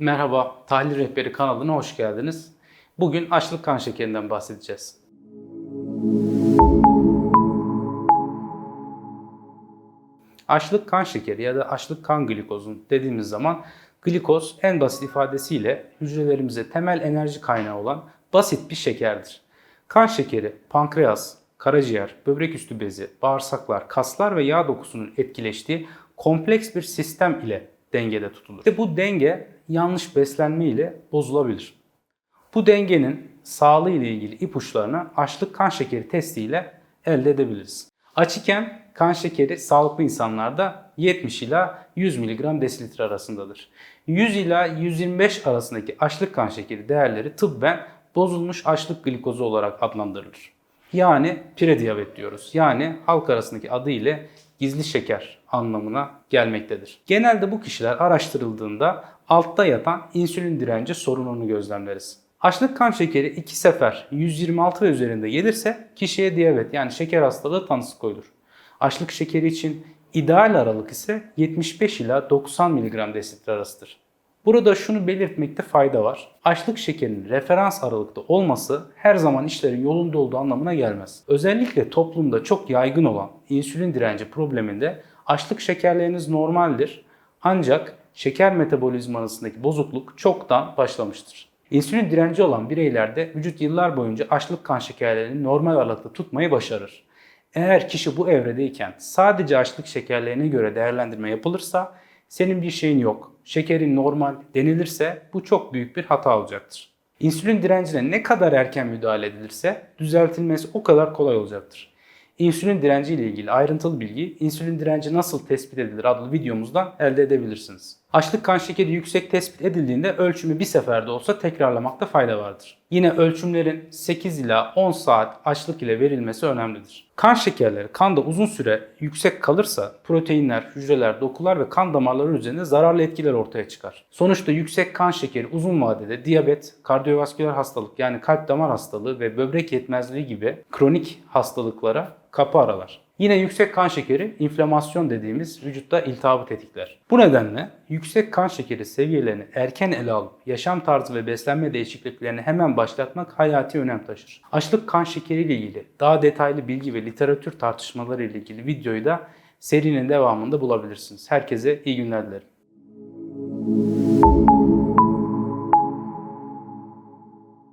Merhaba, Tahlil Rehberi kanalına hoş geldiniz. Bugün açlık kan şekerinden bahsedeceğiz. Açlık kan şekeri ya da açlık kan glikozun dediğimiz zaman glikoz en basit ifadesiyle hücrelerimize temel enerji kaynağı olan basit bir şekerdir. Kan şekeri pankreas, karaciğer, böbrek üstü bezi, bağırsaklar, kaslar ve yağ dokusunun etkileştiği kompleks bir sistem ile dengede tutulur. İşte bu denge yanlış beslenme ile bozulabilir. Bu dengenin sağlığı ile ilgili ipuçlarını açlık kan şekeri testi ile elde edebiliriz. Aç iken kan şekeri sağlıklı insanlarda 70 ila 100 mg desilitre arasındadır. 100 ila 125 arasındaki açlık kan şekeri değerleri tıbben bozulmuş açlık glikozu olarak adlandırılır. Yani prediyabet diyoruz. Yani halk arasındaki adı ile gizli şeker anlamına gelmektedir. Genelde bu kişiler araştırıldığında altta yatan insülin direnci sorununu gözlemleriz. Açlık kan şekeri iki sefer 126 ve üzerinde gelirse kişiye diyabet yani şeker hastalığı tanısı koyulur. Açlık şekeri için ideal aralık ise 75 ila 90 mg desilitre arasıdır. Burada şunu belirtmekte fayda var. Açlık şekerinin referans aralıkta olması her zaman işlerin yolunda olduğu anlamına gelmez. Özellikle toplumda çok yaygın olan insülin direnci probleminde açlık şekerleriniz normaldir. Ancak şeker metabolizmasındaki bozukluk çoktan başlamıştır. İnsülin direnci olan bireylerde vücut yıllar boyunca açlık kan şekerlerini normal aralıkta tutmayı başarır. Eğer kişi bu evredeyken sadece açlık şekerlerine göre değerlendirme yapılırsa senin bir şeyin yok, şekerin normal denilirse bu çok büyük bir hata olacaktır. İnsülin direncine ne kadar erken müdahale edilirse düzeltilmesi o kadar kolay olacaktır. İnsülin direnci ile ilgili ayrıntılı bilgi insülin direnci nasıl tespit edilir adlı videomuzdan elde edebilirsiniz. Açlık kan şekeri yüksek tespit edildiğinde ölçümü bir seferde olsa tekrarlamakta fayda vardır. Yine ölçümlerin 8 ila 10 saat açlık ile verilmesi önemlidir. Kan şekerleri kanda uzun süre yüksek kalırsa proteinler, hücreler, dokular ve kan damarları üzerinde zararlı etkiler ortaya çıkar. Sonuçta yüksek kan şekeri uzun vadede diyabet, kardiyovasküler hastalık yani kalp damar hastalığı ve böbrek yetmezliği gibi kronik hastalıklara kapı aralar. Yine yüksek kan şekeri inflamasyon dediğimiz vücutta iltihabı tetikler. Bu nedenle yüksek kan şekeri seviyelerini erken ele alıp yaşam tarzı ve beslenme değişikliklerini hemen başlatmak hayati önem taşır. Açlık kan şekeri ile ilgili daha detaylı bilgi ve literatür tartışmaları ile ilgili videoyu da serinin devamında bulabilirsiniz. Herkese iyi günler dilerim.